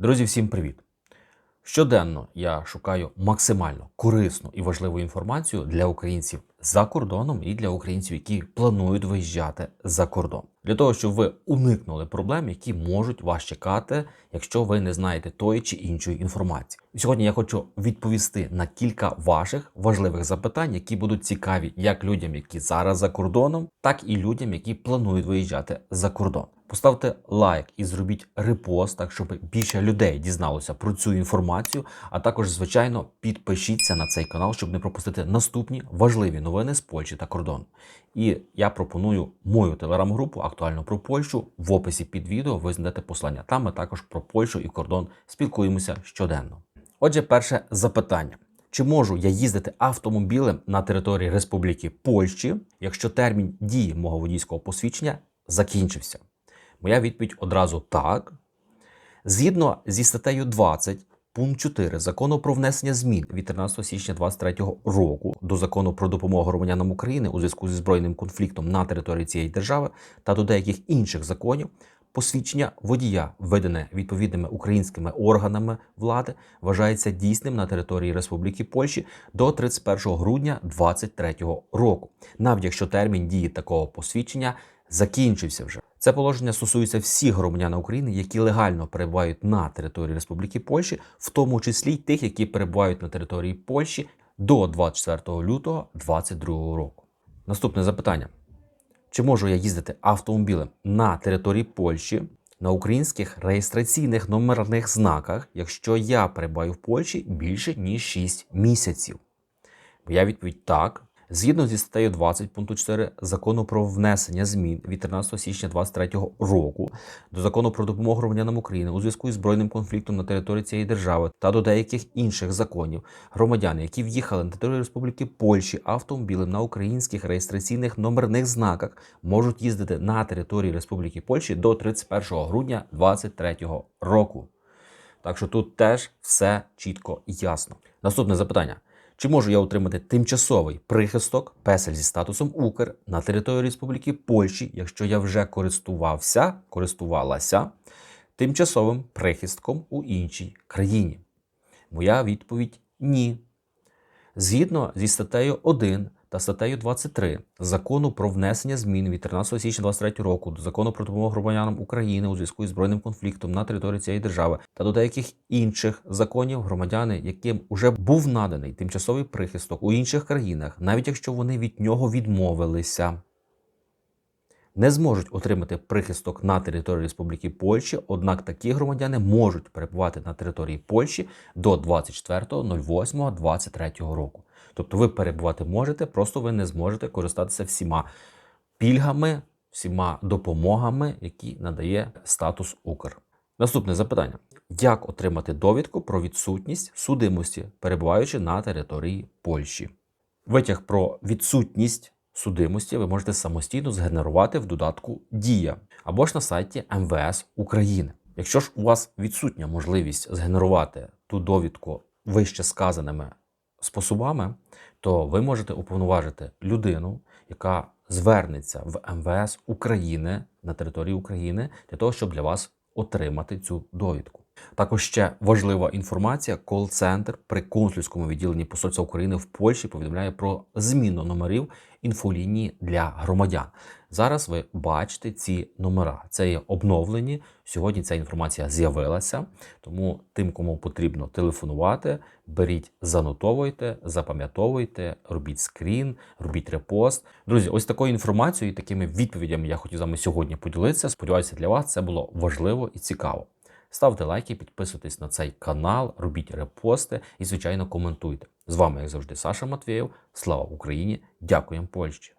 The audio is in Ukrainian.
Друзі, всім привіт! Щоденно я шукаю максимально корисну і важливу інформацію для українців за кордоном і для українців, які планують виїжджати за кордон, для того, щоб ви уникнули проблем, які можуть вас чекати, якщо ви не знаєте тої чи іншої інформації. І сьогодні я хочу відповісти на кілька ваших важливих запитань, які будуть цікаві як людям, які зараз за кордоном, так і людям, які планують виїжджати за кордон. Поставте лайк і зробіть репост, так щоб більше людей дізналося про цю інформацію. А також, звичайно, підпишіться на цей канал, щоб не пропустити наступні важливі новини з Польщі та кордону. І я пропоную мою телеграм-групу актуально про Польщу. В описі під відео ви знайдете послання. Там ми також про Польщу і кордон спілкуємося щоденно. Отже, перше запитання. Чи можу я їздити автомобілем на території Республіки Польщі, якщо термін дії мого водійського посвідчення закінчився? Моя відповідь одразу так. Згідно зі статтею 20 пункт 4 закону про внесення змін від 13 січня 2023 року до закону про допомогу громадянам України у зв'язку зі збройним конфліктом на території цієї держави та до деяких інших законів. Посвідчення водія, введене відповідними українськими органами влади, вважається дійсним на території Республіки Польщі до 31 грудня 2023 року, навіть якщо термін дії такого посвідчення закінчився вже. Це положення стосується всіх громадян України, які легально перебувають на території Республіки Польщі, в тому числі й тих, які перебувають на території Польщі до 24 лютого 2022 року. Наступне запитання: чи можу я їздити автомобілем на території Польщі на українських реєстраційних номерних знаках, якщо я перебуваю в Польщі більше ніж 6 місяців? Моя відповідь так. Згідно зі статтею 20 пункту 4 закону про внесення змін від 13 січня 2023 року до закону про допомогу громадянам України у зв'язку із збройним конфліктом на території цієї держави та до деяких інших законів громадяни, які в'їхали на територію Республіки Польщі автомобілем на українських реєстраційних номерних знаках, можуть їздити на території Республіки Польщі до 31 грудня 2023 року. Так що тут теж все чітко і ясно. Наступне запитання. Чи можу я отримати тимчасовий прихисток песель зі статусом Укр на території Республіки Польщі, якщо я вже користувався, користувалася тимчасовим прихистком у іншій країні? Моя відповідь ні. Згідно зі статтею 1 та статтею 23 закону про внесення змін від 13 січня 2023 року до закону про допомогу громадянам України у зв'язку із збройним конфліктом на території цієї держави та до деяких інших законів громадяни, яким уже був наданий тимчасовий прихисток у інших країнах, навіть якщо вони від нього відмовилися. Не зможуть отримати прихисток на території Республіки Польщі, однак такі громадяни можуть перебувати на території Польщі до 24.08.23 року. Тобто ви перебувати можете, просто ви не зможете користатися всіма пільгами, всіма допомогами, які надає статус Укр. Наступне запитання: як отримати довідку про відсутність судимості, перебуваючи на території Польщі? Витяг про відсутність судимості ви можете самостійно згенерувати в додатку Дія або ж на сайті МВС України. Якщо ж у вас відсутня можливість згенерувати ту довідку вище сказаними способами, то ви можете уповноважити людину, яка звернеться в МВС України на території України для того, щоб для вас отримати цю довідку. Також ще важлива інформація: кол-центр при консульському відділенні Посольства України в Польщі повідомляє про зміну номерів інфолінії для громадян. Зараз ви бачите ці номера. Це є обновлені. Сьогодні ця інформація з'явилася. Тому тим, кому потрібно телефонувати, беріть, занотовуйте, запам'ятовуйте, робіть скрін, робіть репост. Друзі, ось такою інформацією і такими відповідями я хотів з вами сьогодні поділитися. Сподіваюся, для вас це було важливо і цікаво. Ставте лайки, підписуйтесь на цей канал, робіть репости і, звичайно, коментуйте. З вами, як завжди, Саша Матвєєв. Слава Україні! Дякуємо Польщі!